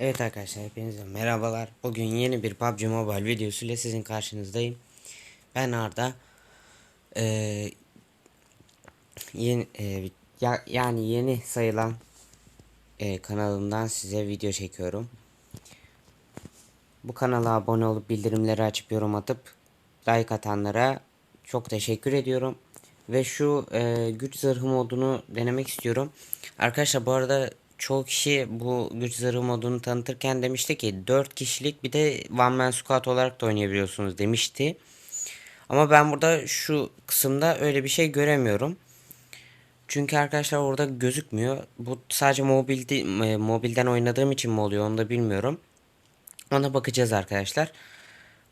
Evet arkadaşlar hepinize merhabalar. Bugün yeni bir PUBG Mobile videosu ile sizin karşınızdayım. Ben Arda. Ee, yeni e, ya, yani yeni sayılan e, kanalımdan size video çekiyorum. Bu kanala abone olup bildirimleri açıp yorum atıp like atanlara çok teşekkür ediyorum. Ve şu e, güç zırhı modunu denemek istiyorum. Arkadaşlar bu arada çoğu kişi bu güç zırhı modunu tanıtırken demişti ki 4 kişilik bir de one man squad olarak da oynayabiliyorsunuz demişti. Ama ben burada şu kısımda öyle bir şey göremiyorum. Çünkü arkadaşlar orada gözükmüyor. Bu sadece mobilde, mobilden oynadığım için mi oluyor onu da bilmiyorum. Ona bakacağız arkadaşlar.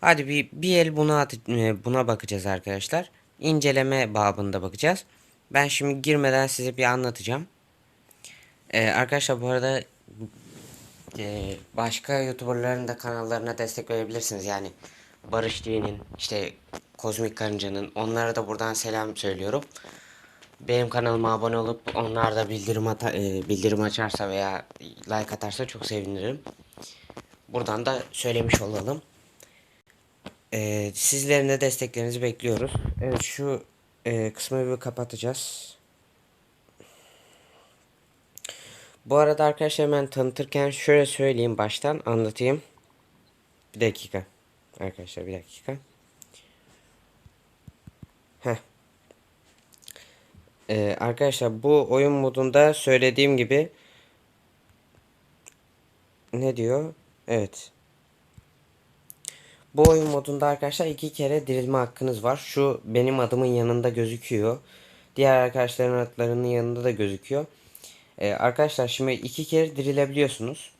Hadi bir, bir el buna, at, e, buna bakacağız arkadaşlar. İnceleme babında bakacağız. Ben şimdi girmeden size bir anlatacağım. Ee, arkadaşlar bu arada e, başka youtuberların da kanallarına destek verebilirsiniz. Yani Barış D'nin işte Kozmik Karınca'nın onlara da buradan selam söylüyorum. Benim kanalıma abone olup onlar da bildirim, ata, e, bildirim açarsa veya like atarsa çok sevinirim. Buradan da söylemiş olalım. Ee, sizlerin de desteklerinizi bekliyoruz. Evet şu e, kısmı bir kapatacağız. Bu arada arkadaşlar ben tanıtırken şöyle söyleyeyim baştan anlatayım. Bir dakika. Arkadaşlar bir dakika. Ee, arkadaşlar bu oyun modunda söylediğim gibi ne diyor? Evet. Bu oyun modunda arkadaşlar iki kere dirilme hakkınız var. Şu benim adımın yanında gözüküyor. Diğer arkadaşların adlarının yanında da gözüküyor. Ee, arkadaşlar şimdi iki kere dirilebiliyorsunuz.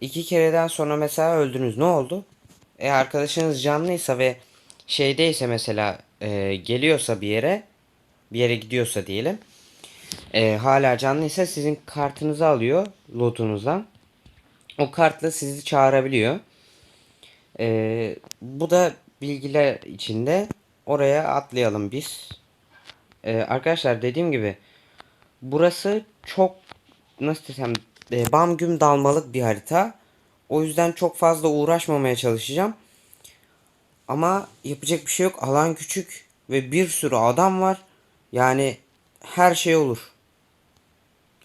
İki kereden sonra mesela öldünüz. Ne oldu? E arkadaşınız canlıysa ve şeydeyse mesela e, geliyorsa bir yere bir yere gidiyorsa diyelim. E, hala canlıysa sizin kartınızı alıyor lootunuzdan. O kartla sizi çağırabiliyor. E, bu da bilgiler içinde oraya atlayalım biz. E, arkadaşlar dediğim gibi burası çok nasıl desem e, bam güm dalmalık bir harita. O yüzden çok fazla uğraşmamaya çalışacağım. Ama yapacak bir şey yok. Alan küçük ve bir sürü adam var. Yani her şey olur.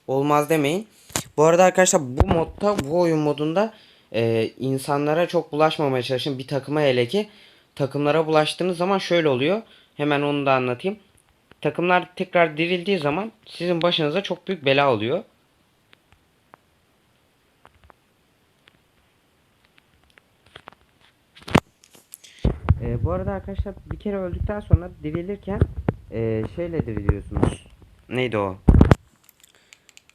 Olmaz demeyin. Bu arada arkadaşlar bu modda bu oyun modunda e, insanlara çok bulaşmamaya çalışın. Bir takıma hele ki takımlara bulaştığınız zaman şöyle oluyor. Hemen onu da anlatayım. Takımlar tekrar dirildiği zaman sizin başınıza çok büyük bela oluyor. Ee, bu arada arkadaşlar bir kere öldükten sonra dirilirken e, şeyle diriliyorsunuz. Neydi o?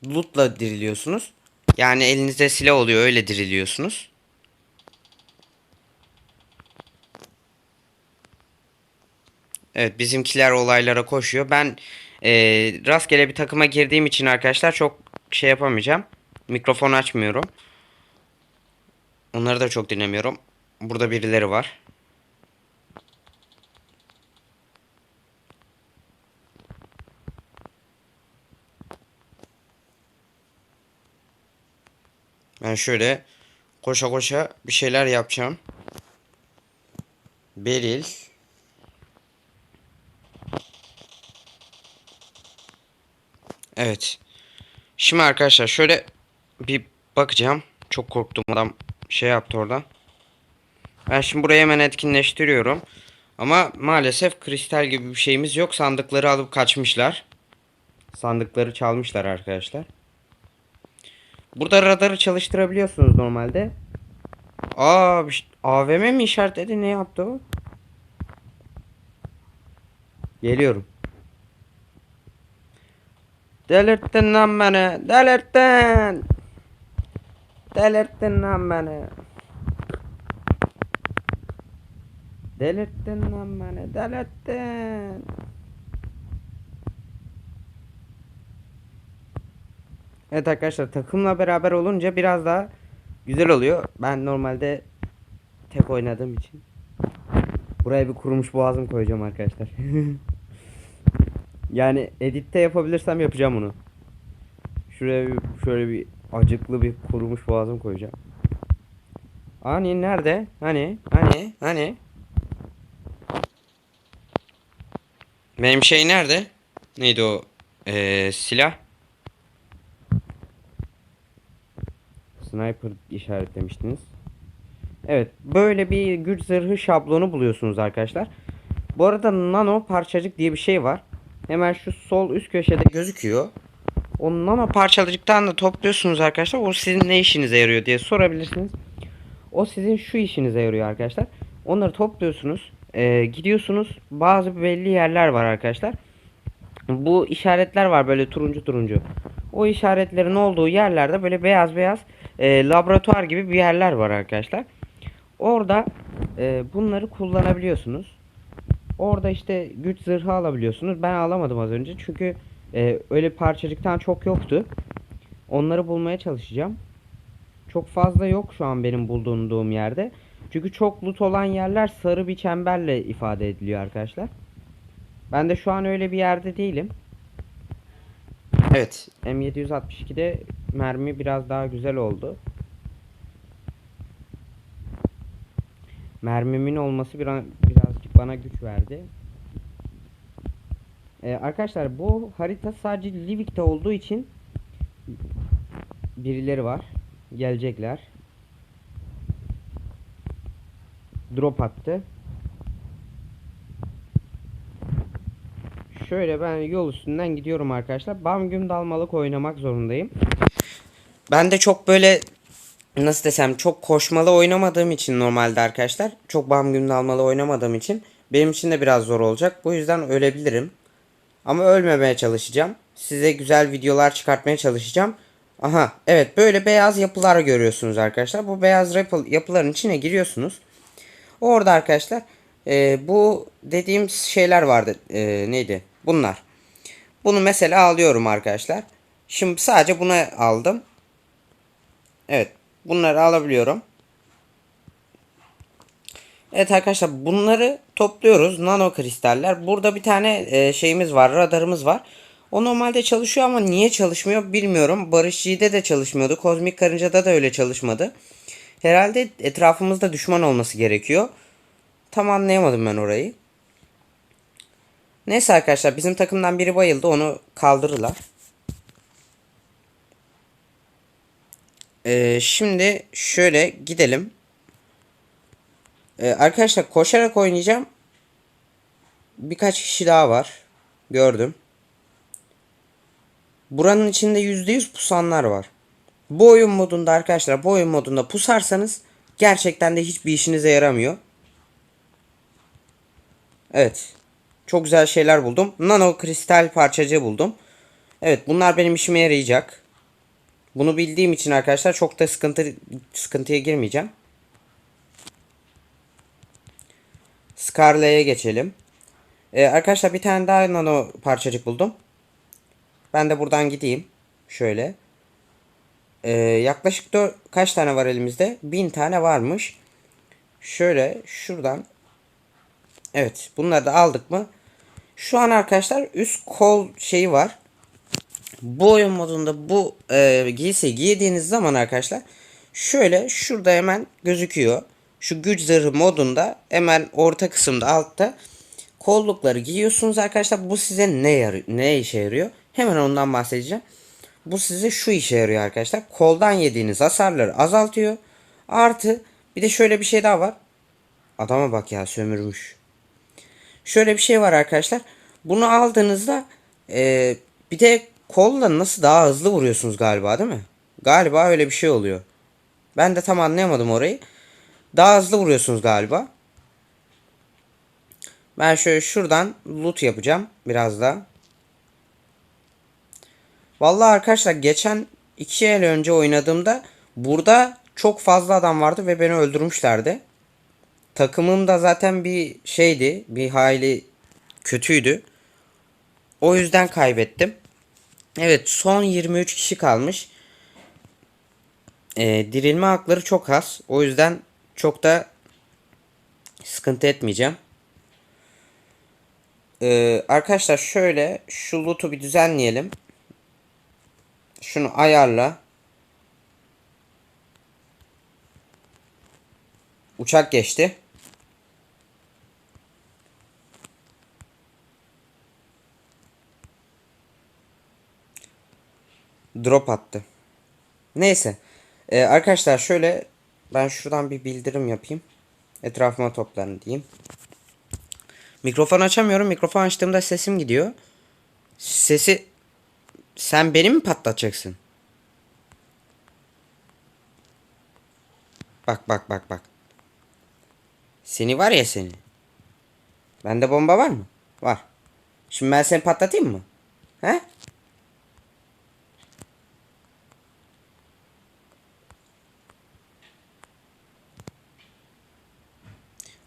Loot'la diriliyorsunuz. Yani elinizde silah oluyor öyle diriliyorsunuz. Evet bizimkiler olaylara koşuyor. Ben e, rastgele bir takıma girdiğim için arkadaşlar çok şey yapamayacağım. Mikrofon açmıyorum. Onları da çok dinlemiyorum. Burada birileri var. Ben şöyle koşa koşa bir şeyler yapacağım. Beril. Evet. Şimdi arkadaşlar şöyle bir bakacağım. Çok korktum adam şey yaptı orada. Ben şimdi burayı hemen etkinleştiriyorum. Ama maalesef kristal gibi bir şeyimiz yok. Sandıkları alıp kaçmışlar. Sandıkları çalmışlar arkadaşlar. Burada radarı çalıştırabiliyorsunuz normalde. Aa, AVM mi işaretledi? Ne yaptı o? Geliyorum. Delirttin lan beni. Delirttin. Delirttin lan beni. Delirttin lan beni. Delirttin. Evet arkadaşlar takımla beraber olunca biraz daha güzel oluyor. Ben normalde tek oynadığım için. Buraya bir kurumuş boğazım koyacağım arkadaşlar. yani editte yapabilirsem yapacağım onu. Şuraya bir, şöyle bir acıklı bir kurumuş boğazım koyacağım. Hani nerede? Hani? Hani? Hani? Benim şey nerede? Neydi o? Ee, silah. Sniper işaretlemiştiniz. Evet, böyle bir güç zırhı şablonu buluyorsunuz arkadaşlar. Bu arada nano parçacık diye bir şey var. Hemen şu sol üst köşede gözüküyor. O nano parçacıktan da topluyorsunuz arkadaşlar. O sizin ne işinize yarıyor diye sorabilirsiniz. O sizin şu işinize yarıyor arkadaşlar. Onları topluyorsunuz. Ee, gidiyorsunuz. Bazı belli yerler var arkadaşlar. Bu işaretler var böyle turuncu turuncu. O işaretlerin olduğu yerlerde böyle beyaz beyaz e, laboratuvar gibi bir yerler var arkadaşlar. Orada e, bunları kullanabiliyorsunuz. Orada işte güç zırhı alabiliyorsunuz. Ben alamadım az önce çünkü e, öyle parçacıktan çok yoktu. Onları bulmaya çalışacağım. Çok fazla yok şu an benim bulunduğum yerde. Çünkü çok loot olan yerler sarı bir çemberle ifade ediliyor arkadaşlar. Ben de şu an öyle bir yerde değilim. Evet, M762'de mermi biraz daha güzel oldu. Mermimin olması biraz, birazcık bana güç verdi. Ee, arkadaşlar bu harita sadece Livik'te olduğu için birileri var. Gelecekler. Drop attı. Şöyle ben yol üstünden gidiyorum arkadaşlar. Bam güm dalmalık oynamak zorundayım. Ben de çok böyle nasıl desem çok koşmalı oynamadığım için normalde arkadaşlar. Çok bam güm dalmalı oynamadığım için benim için de biraz zor olacak. Bu yüzden ölebilirim. Ama ölmemeye çalışacağım. Size güzel videolar çıkartmaya çalışacağım. Aha evet böyle beyaz yapılar görüyorsunuz arkadaşlar. Bu beyaz yapı, yapıların içine giriyorsunuz. Orada arkadaşlar e, bu dediğim şeyler vardı. E, neydi? Bunlar. Bunu mesela alıyorum arkadaşlar. Şimdi sadece bunu aldım. Evet. Bunları alabiliyorum. Evet arkadaşlar bunları topluyoruz. Nano kristaller. Burada bir tane e, şeyimiz var. Radarımız var. O normalde çalışıyor ama niye çalışmıyor bilmiyorum. Barış G'de de çalışmıyordu. Kozmik Karınca'da da öyle çalışmadı. Herhalde etrafımızda düşman olması gerekiyor. Tam anlayamadım ben orayı. Neyse arkadaşlar bizim takımdan biri bayıldı. Onu kaldırırlar. Ee, şimdi şöyle gidelim. Ee, arkadaşlar koşarak oynayacağım. Birkaç kişi daha var. Gördüm. Buranın içinde %100 pusanlar var. Bu oyun modunda arkadaşlar bu oyun modunda pusarsanız gerçekten de hiçbir işinize yaramıyor. Evet. Çok güzel şeyler buldum. Nano kristal parçacığı buldum. Evet bunlar benim işime yarayacak. Bunu bildiğim için arkadaşlar çok da sıkıntı sıkıntıya girmeyeceğim. Scarlet'e geçelim. Ee, arkadaşlar bir tane daha nano parçacık buldum. Ben de buradan gideyim. Şöyle. Ee, yaklaşık 4, kaç tane var elimizde? 1000 tane varmış. Şöyle şuradan. Evet bunları da aldık mı? Şu an arkadaşlar üst kol şeyi var. Bu oyun modunda bu e, giysi giydiğiniz zaman arkadaşlar şöyle şurada hemen gözüküyor. Şu güç zırhı modunda hemen orta kısımda altta kollukları giyiyorsunuz arkadaşlar. Bu size ne yarıyor, ne işe yarıyor? Hemen ondan bahsedeceğim. Bu size şu işe yarıyor arkadaşlar. Koldan yediğiniz hasarları azaltıyor. Artı bir de şöyle bir şey daha var. Adama bak ya sömürmüş. Şöyle bir şey var arkadaşlar. Bunu aldığınızda e, bir de kolla nasıl daha hızlı vuruyorsunuz galiba değil mi? Galiba öyle bir şey oluyor. Ben de tam anlayamadım orayı. Daha hızlı vuruyorsunuz galiba. Ben şöyle şuradan loot yapacağım biraz da. Vallahi arkadaşlar geçen iki el önce oynadığımda burada çok fazla adam vardı ve beni öldürmüşlerdi. Takımım da zaten bir şeydi. Bir hayli kötüydü. O yüzden kaybettim. Evet son 23 kişi kalmış. Ee, dirilme hakları çok az. O yüzden çok da sıkıntı etmeyeceğim. Ee, arkadaşlar şöyle şu loot'u bir düzenleyelim. Şunu ayarla. Uçak geçti. Drop attı. Neyse. Ee, arkadaşlar şöyle ben şuradan bir bildirim yapayım. Etrafıma toplanın diyeyim. Mikrofon açamıyorum. Mikrofon açtığımda sesim gidiyor. Sesi sen beni mi patlatacaksın? Bak bak bak bak. Seni var ya seni. Bende bomba var mı? Var. Şimdi ben seni patlatayım mı? He?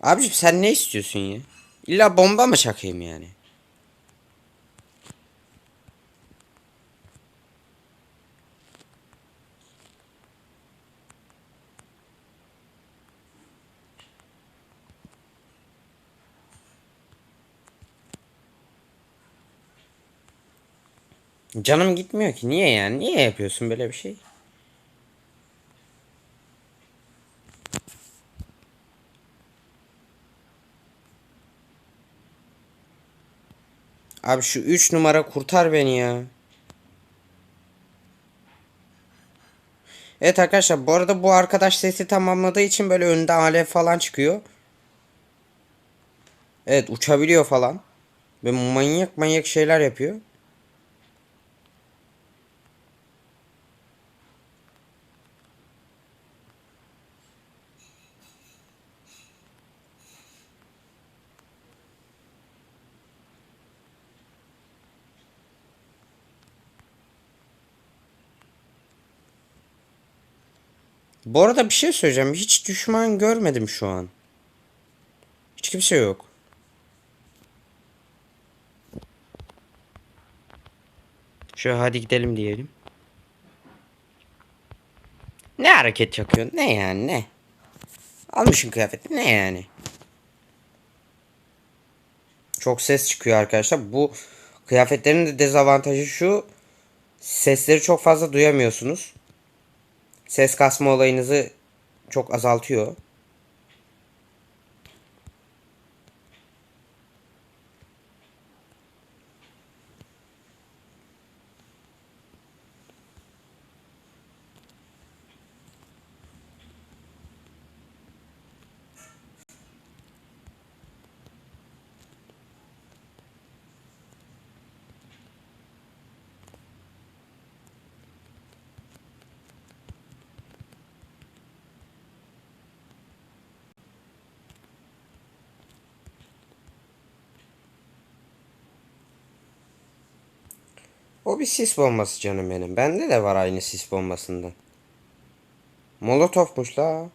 Abiciğim sen ne istiyorsun ya? İlla bomba mı çakayım yani? Canım gitmiyor ki. Niye yani? Niye yapıyorsun böyle bir şey? Abi şu 3 numara kurtar beni ya. Evet arkadaşlar bu arada bu arkadaş sesi tamamladığı için böyle önünde alev falan çıkıyor. Evet uçabiliyor falan. Ve manyak manyak şeyler yapıyor. Bu arada bir şey söyleyeceğim. Hiç düşman görmedim şu an. Hiç kimse yok. Şöyle hadi gidelim diyelim. Ne hareket yapıyorsun? Ne yani ne? Almışın kıyafeti ne yani? Çok ses çıkıyor arkadaşlar. Bu kıyafetlerin de dezavantajı şu. Sesleri çok fazla duyamıyorsunuz. Ses kasma olayınızı çok azaltıyor. O bir sis bombası canım benim. Bende de var aynı sis bombasından. Molotofmuş la.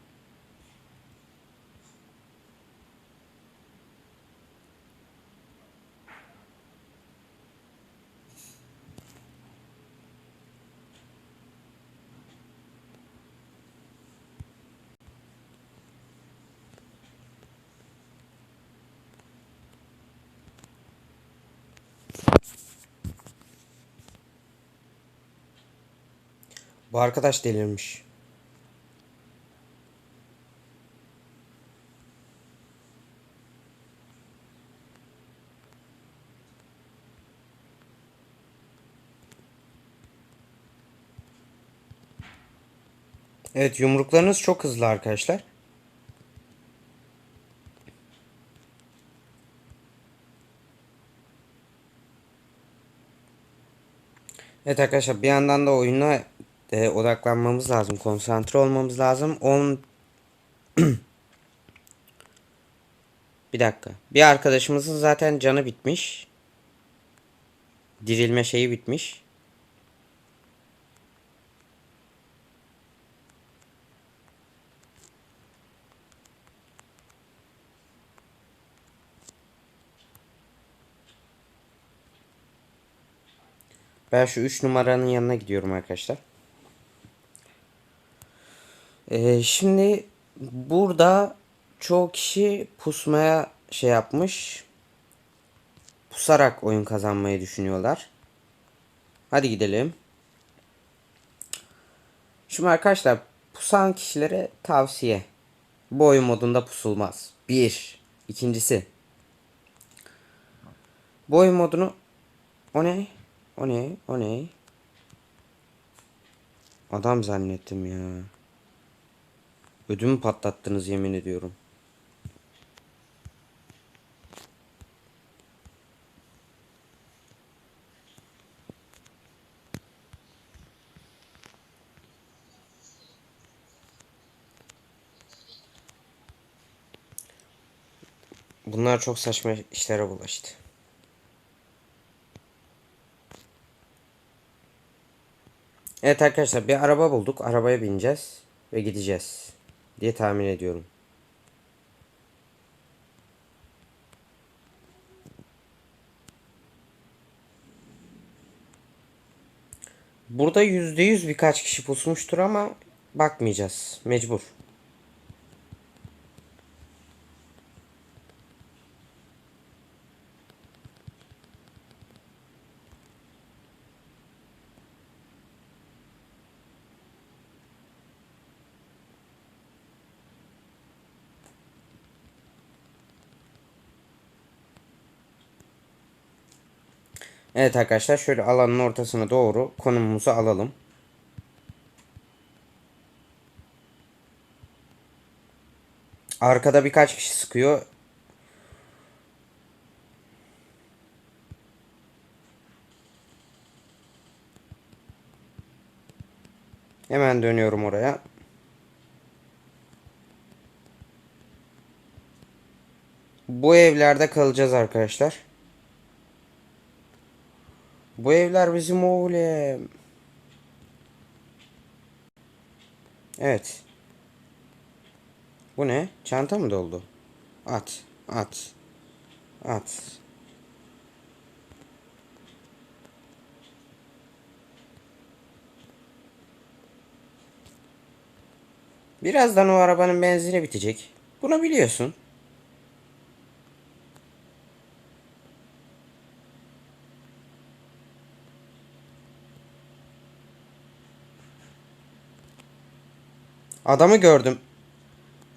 Bu arkadaş delirmiş. Evet yumruklarınız çok hızlı arkadaşlar. Evet arkadaşlar bir yandan da oyuna e, odaklanmamız lazım. Konsantre olmamız lazım. 10 Bir dakika. Bir arkadaşımızın zaten canı bitmiş. Dirilme şeyi bitmiş. Ben şu 3 numaranın yanına gidiyorum arkadaşlar. Ee, şimdi burada çoğu kişi pusmaya şey yapmış. Pusarak oyun kazanmayı düşünüyorlar. Hadi gidelim. Şimdi arkadaşlar pusan kişilere tavsiye. Bu oyun modunda pusulmaz. Bir. İkincisi. Bu oyun modunu o ne? O ne? O ne? Adam zannettim ya. Ödümü patlattınız yemin ediyorum. Bunlar çok saçma işlere bulaştı. Evet arkadaşlar bir araba bulduk. Arabaya bineceğiz ve gideceğiz diye tahmin ediyorum. Burada yüzde yüz birkaç kişi pusmuştur ama bakmayacağız. Mecbur. Evet arkadaşlar şöyle alanın ortasına doğru konumumuzu alalım. Arkada birkaç kişi sıkıyor. Hemen dönüyorum oraya. Bu evlerde kalacağız arkadaşlar. Bu evler bizim oğlum. Evet. Bu ne? Çanta mı doldu? At. At. At. Birazdan o arabanın benzini bitecek. Bunu biliyorsun. Adamı gördüm.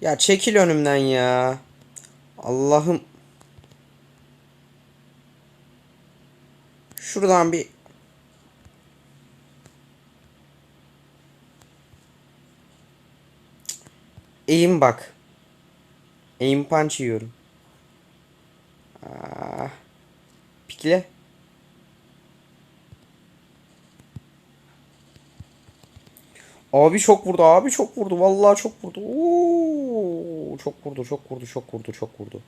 Ya çekil önümden ya. Allah'ım. Şuradan bir Eğim bak. Eğim punch yiyorum. Ah. Pikle. Abi çok vurdu abi çok vurdu vallahi çok vurdu. Oo, çok vurdu çok vurdu çok vurdu çok vurdu.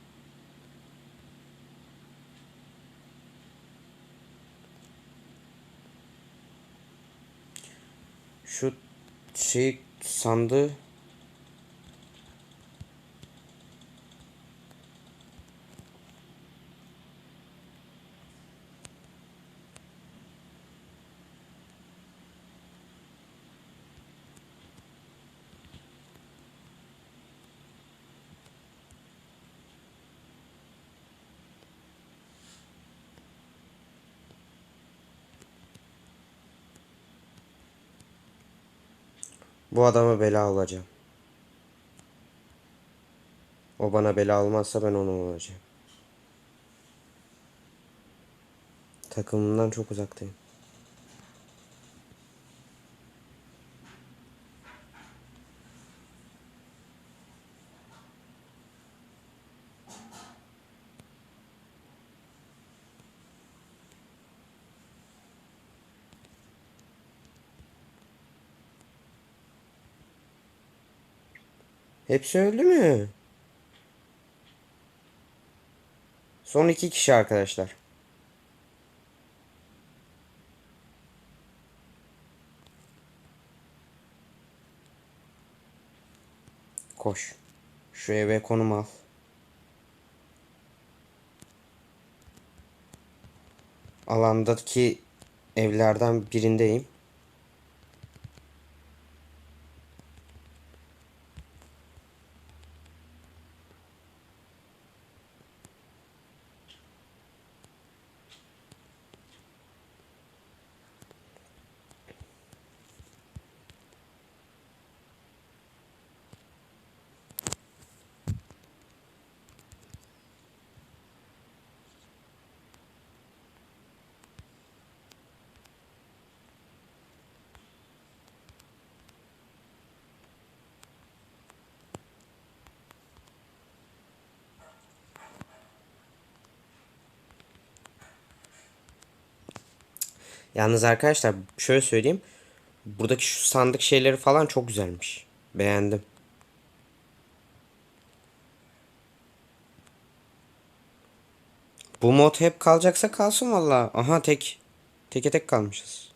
Şu şey sandığı Bu adama bela olacağım. O bana bela olmazsa ben onu olacağım. Takımından çok uzaktayım. Hepsi öldü mü? Son iki kişi arkadaşlar. Koş. Şu eve konum al. Alandaki evlerden birindeyim. Yalnız arkadaşlar şöyle söyleyeyim. Buradaki şu sandık şeyleri falan çok güzelmiş. Beğendim. Bu mod hep kalacaksa kalsın valla. Aha tek. Teke tek kalmışız.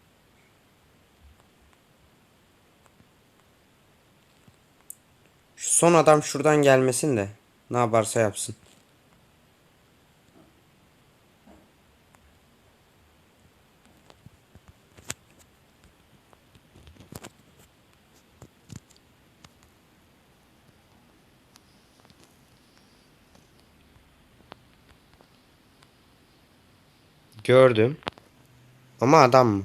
Şu son adam şuradan gelmesin de. Ne yaparsa yapsın. Gördüm. Ama adam mı?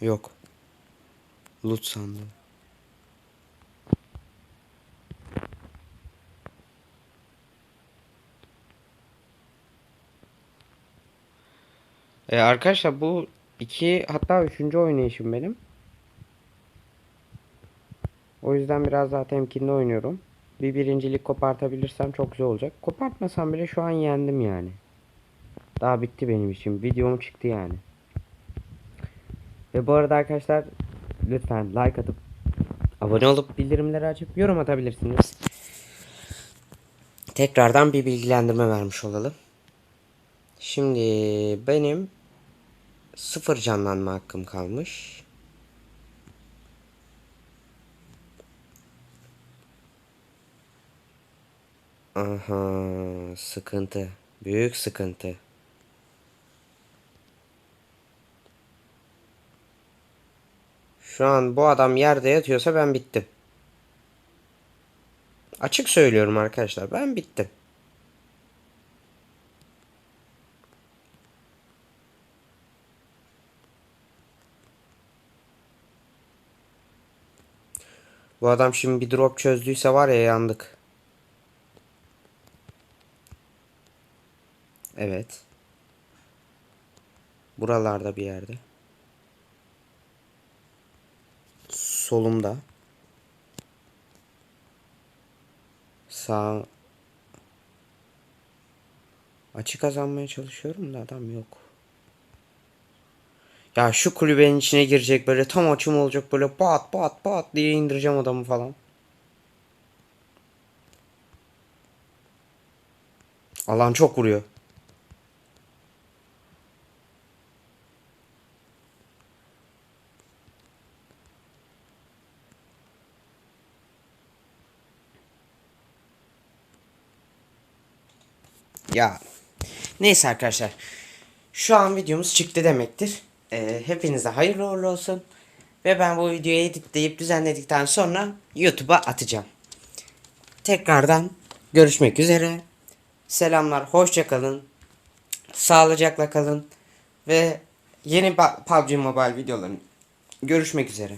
Yok. Loot sandım. E arkadaşlar bu iki hatta üçüncü oynayışım benim. O yüzden biraz daha temkinli oynuyorum. Bir birincilik kopartabilirsem çok güzel olacak. Kopartmasam bile şu an yendim yani. Daha bitti benim için. Videom çıktı yani. Ve bu arada arkadaşlar lütfen like atıp abone olup bildirimleri açıp yorum atabilirsiniz. Tekrardan bir bilgilendirme vermiş olalım. Şimdi benim sıfır canlanma hakkım kalmış. Aha, sıkıntı. Büyük sıkıntı. Şu an bu adam yerde yatıyorsa ben bittim. Açık söylüyorum arkadaşlar. Ben bittim. Bu adam şimdi bir drop çözdüyse var ya yandık. Evet. Buralarda bir yerde. Solumda. Sağ. Açı kazanmaya çalışıyorum da adam yok. Ya şu kulübenin içine girecek böyle tam açım olacak böyle pat pat pat diye indireceğim adamı falan. Alan çok vuruyor. Ya neyse arkadaşlar. Şu an videomuz çıktı demektir. Ee, hepinize hayırlı uğurlu olsun. Ve ben bu videoyu editleyip düzenledikten sonra YouTube'a atacağım. Tekrardan görüşmek üzere. Selamlar, hoşça kalın. Sağlıcakla kalın. Ve yeni PUBG Mobile videoların görüşmek üzere.